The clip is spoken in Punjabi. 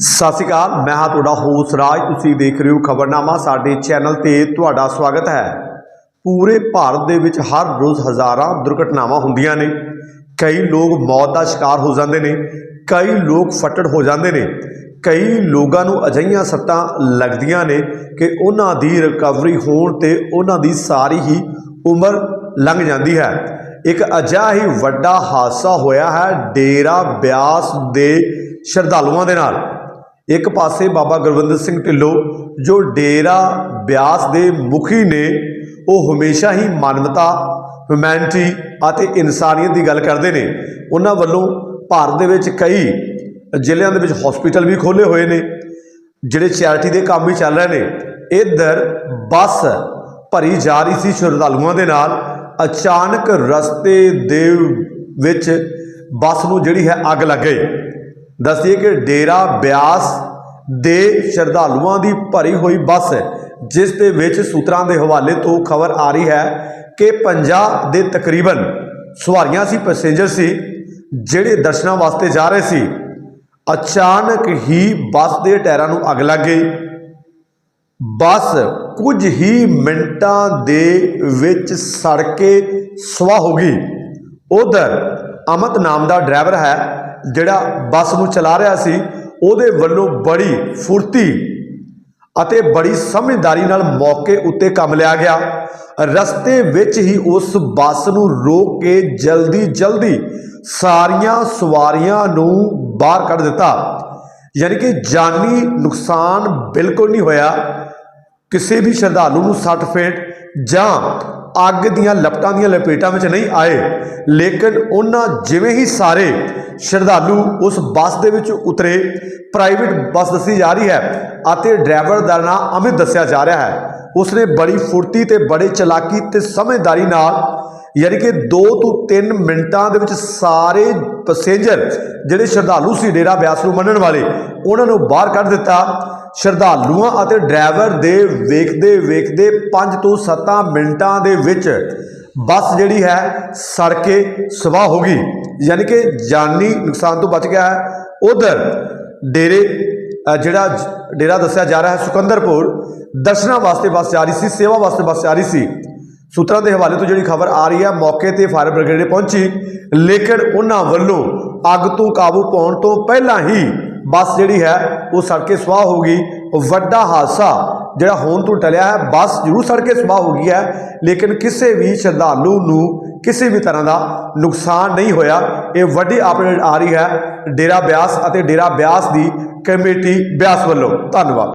ਸਤਿ ਸ਼੍ਰੀ ਅਕਾਲ, ਮੈਂ ਹਾਂ ਤੁਹਾਡਾ ਹੋਸ ਰਾਜ। ਤੁਸੀਂ ਦੇਖ ਰਹੇ ਹੋ ਖਬਰਨਾਮਾ, ਸਾਡੇ ਚੈਨਲ ਤੇ ਤੁਹਾਡਾ ਸਵਾਗਤ ਹੈ। ਪੂਰੇ ਭਾਰਤ ਦੇ ਵਿੱਚ ਹਰ ਰੋਜ਼ ਹਜ਼ਾਰਾਂ ਦੁਰਘਟਨਾਵਾਂ ਹੁੰਦੀਆਂ ਨੇ। ਕਈ ਲੋਕ ਮੌਤ ਦਾ ਸ਼ਿਕਾਰ ਹੋ ਜਾਂਦੇ ਨੇ, ਕਈ ਲੋਕ ਫੱਟੜ ਹੋ ਜਾਂਦੇ ਨੇ। ਕਈ ਲੋਕਾਂ ਨੂੰ ਅਜਿਹੀਆਂ ਸੱਟਾਂ ਲੱਗਦੀਆਂ ਨੇ ਕਿ ਉਹਨਾਂ ਦੀ ਰਿਕਵਰੀ ਹੋਣ ਤੇ ਉਹਨਾਂ ਦੀ ਸਾਰੀ ਹੀ ਉਮਰ ਲੰਘ ਜਾਂਦੀ ਹੈ। ਇੱਕ ਅਜਿਹਾ ਹੀ ਵੱਡਾ ਹਾਦਸਾ ਹੋਇਆ ਹੈ ਡੇਰਾ ਬਿਆਸ ਦੇ ਸ਼ਰਧਾਲੂਆਂ ਦੇ ਨਾਲ। ਇੱਕ ਪਾਸੇ ਬਾਬਾ ਗੁਰਵਿੰਦਰ ਸਿੰਘ ਢਿੱਲੋਂ, ਜੋ ਡੇਰਾ ਬਿਆਸ ਦੇ ਮੁਖੀ ਨੇ, ਉਹ ਹਮੇਸ਼ਾ ਹੀ ਮਾਨਵਤਾ ਹਿਊਮੈਨਿਟੀ ਅਤੇ ਇਨਸਾਨੀਅਤ ਦੀ ਗੱਲ ਕਰਦੇ ਨੇ। ਉਹਨਾਂ ਵੱਲੋਂ ਭਾਰਤ ਦੇ ਵਿੱਚ ਕਈ ਜ਼ਿਲ੍ਹਿਆਂ ਦੇ ਵਿੱਚ ਹਸਪੀਟਲ ਵੀ ਖੋਲੇ ਹੋਏ ਨੇ, ਜਿਹੜੇ ਚੈਰਿਟੀ ਦੇ ਕੰਮ ਵੀ ਚੱਲ ਰਹੇ ਨੇ। ਇੱਧਰ ਬੱਸ ਭਰੀ ਜਾ ਰਹੀ ਸੀ ਸ਼ਰਧਾਲੂਆਂ ਦੇ ਨਾਲ। ਅਚਾਨਕ ਰਸਤੇ ਦੇ ਵਿੱਚ ਬੱਸ ਨੂੰ ਜਿਹੜੀ ਹੈ ਅੱਗ ਲੱਗ ਗਈ। ਦੱਸਦੀਏ ਕਿ ਡੇਰਾ ਬਿਆਸ ਦੇ ਸ਼ਰਧਾਲੂਆਂ ਦੀ ਭਰੀ ਹੋਈ ਬੱਸ ਹੈ, ਜਿਸ ਦੇ ਵਿੱਚ ਸੂਤਰਾਂ ਦੇ ਹਵਾਲੇ ਤੋਂ ਖਬਰ ਆ ਰਹੀ ਹੈ ਕਿ 50 ਦੇ ਤਕਰੀਬਨ ਸਵਾਰੀਆਂ ਸੀ, ਪੈਸੇਂਜਰ ਸੀ, ਜਿਹੜੇ ਦਰਸ਼ਨਾਂ ਵਾਸਤੇ ਜਾ ਰਹੇ ਸੀ। ਅਚਾਨਕ ਹੀ ਬੱਸ ਦੇ ਟਾਇਰਾਂ ਨੂੰ ਅੱਗ ਲੱਗ ਗਈ। ਬੱਸ ਕੁਝ ਹੀ ਮਿੰਟਾਂ ਦੇ ਵਿੱਚ ਸੜ ਕੇ ਸਵਾਹ ਹੋ ਗਈ। ਉਧਰ ਅਮਤ ਨਾਮ ਦਾ ਡਰਾਈਵਰ ਹੈ ਜਿਹੜਾ ਬੱਸ ਨੂੰ ਚਲਾ ਰਿਹਾ ਸੀ, ਉਹਦੇ ਵੱਲੋਂ ਬੜੀ ਫੁਰਤੀ ਅਤੇ ਬੜੀ ਸਮਝਦਾਰੀ ਨਾਲ ਮੌਕੇ ਉੱਤੇ ਕੰਮ ਲਿਆ ਗਿਆ। ਰਸਤੇ ਵਿੱਚ ਹੀ ਉਸ ਬੱਸ ਨੂੰ ਰੋਕ ਕੇ ਜਲਦੀ ਜਲਦੀ ਸਾਰੀਆਂ ਸਵਾਰੀਆਂ ਨੂੰ ਬਾਹਰ ਕੱਢ ਦਿੱਤਾ। ਯਾਨੀ ਕਿ ਜਾਨੀ ਨੁਕਸਾਨ ਬਿਲਕੁਲ ਨਹੀਂ ਹੋਇਆ। ਕਿਸੇ ਵੀ ਸ਼ਰਧਾਲੂ ਨੂੰ ਸੱਟ ਫੇਟ ਜਾਂ ਅੱਗ ਦੀਆਂ ਲਪਟਾਂ ਦੀਆਂ ਲਪੇਟਾਂ ਵਿੱਚ ਨਹੀਂ ਆਏ। ਲੇਕਿਨ ਉਹਨਾਂ ਜਿਵੇਂ ਹੀ ਸਾਰੇ ਸ਼ਰਧਾਲੂ ਉਸ ਬੱਸ ਦੇ ਵਿੱਚ ਉਤਰੇ ਪ੍ਰਾਈਵੇਟ ਬੱਸ ਦੱਸੀ ਜਾ ਰਹੀ ਹੈ ਅਤੇ ਡਰਾਈਵਰ ਦਾ ਨਾਮ ਅਮਿਤ ਦੱਸਿਆ ਜਾ ਰਿਹਾ ਹੈ। ਉਸਨੇ ਬੜੀ ਫੁਰਤੀ ਤੇ ਬੜੇ ਚਲਾਕੀ ਤੇ ਸਮਝਦਾਰੀ ਨਾਲ ਯਾਨੀ ਕਿ 2 ਤੋਂ 3 ਮਿੰਟਾਂ ਦੇ ਵਿੱਚ ਸਾਰੇ ਪੈਸੇਂਜਰ ਜਿਹੜੇ ਸ਼ਰਧਾਲੂ ਸੀ ਡੇਰਾ ਬਿਆਸ ਨੂੰ ਮੰਨਣ ਵਾਲੇ, ਉਹਨਾਂ ਨੂੰ ਬਾਹਰ ਕੱਢ ਦਿੱਤਾ। ਸ਼ਰਧਾਲੂਆਂ ਅਤੇ ਡਰਾਈਵਰ ਦੇ ਵੇਖਦੇ ਵੇਖਦੇ 5 ਤੋਂ 7 ਮਿੰਟਾਂ ਦੇ ਵਿੱਚ ਬੱਸ ਜਿਹੜੀ ਹੈ ਸੜ ਕੇ ਸਵਾਹ ਹੋ ਗਈ। ਯਾਨੀ ਕਿ ਜਾਨੀ ਨੁਕਸਾਨ ਤੋਂ ਬਚ ਗਿਆ ਹੈ। ਉਧਰ ਡੇਰੇ ਜਿਹੜਾ ਡੇਰਾ ਦੱਸਿਆ ਜਾ ਰਿਹਾ ਹੈ ਸੁਕੰਦਰਪੁਰ, ਦਰਸ਼ਨਾਂ ਵਾਸਤੇ ਬੱਸ ਜਾ ਰਹੀ ਸੀ, ਸੇਵਾ ਵਾਸਤੇ ਬੱਸ ਜਾ ਰਹੀ ਸੀ। ਸੂਤਰਾਂ ਦੇ ਹਵਾਲੇ ਤੋਂ ਜਿਹੜੀ ਖਬਰ ਆ ਰਹੀ ਹੈ, ਮੌਕੇ ਤੇ ਫਾਇਰ ਬ੍ਰਿਗੇਡ ਪਹੁੰਚੀ। ਲੇਕਿਨ ਉਹਨਾਂ ਵੱਲੋਂ ਅੱਗ ਤੋਂ ਕਾਬੂ ਪਾਉਣ ਤੋਂ ਪਹਿਲਾਂ ਹੀ ਬੱਸ ਜਿਹੜੀ ਹੈ, ਉਹ ਸੜ ਕੇ ਸਵਾਹ ਹੋ ਗਈ। ਵੱਡਾ ਹਾਦਸਾ ਜਿਹੜਾ ਹੋਣ ਤੋਂ ਟਲਿਆ ਹੈ, ਬੱਸ ਜ਼ਰੂਰ ਸੜ ਕੇ ਸਵਾਹ ਹੋ ਗਈ ਹੈ, ਲੇਕਿਨ ਕਿਸੇ ਵੀ ਸ਼ਰਧਾਲੂ ਨੂੰ ਕਿਸੇ ਵੀ ਤਰ੍ਹਾਂ ਦਾ ਨੁਕਸਾਨ ਨਹੀਂ ਹੋਇਆ। ਇਹ ਵੱਡੀ ਅਪਡੇਟ ਆ ਰਹੀ ਹੈ, ਡੇਰਾ ਬਿਆਸ ਅਤੇ ਡੇਰਾ ਬਿਆਸ ਦੀ ਕਮੇਟੀ ਬਿਆਸ ਵੱਲੋਂ। ਧੰਨਵਾਦ।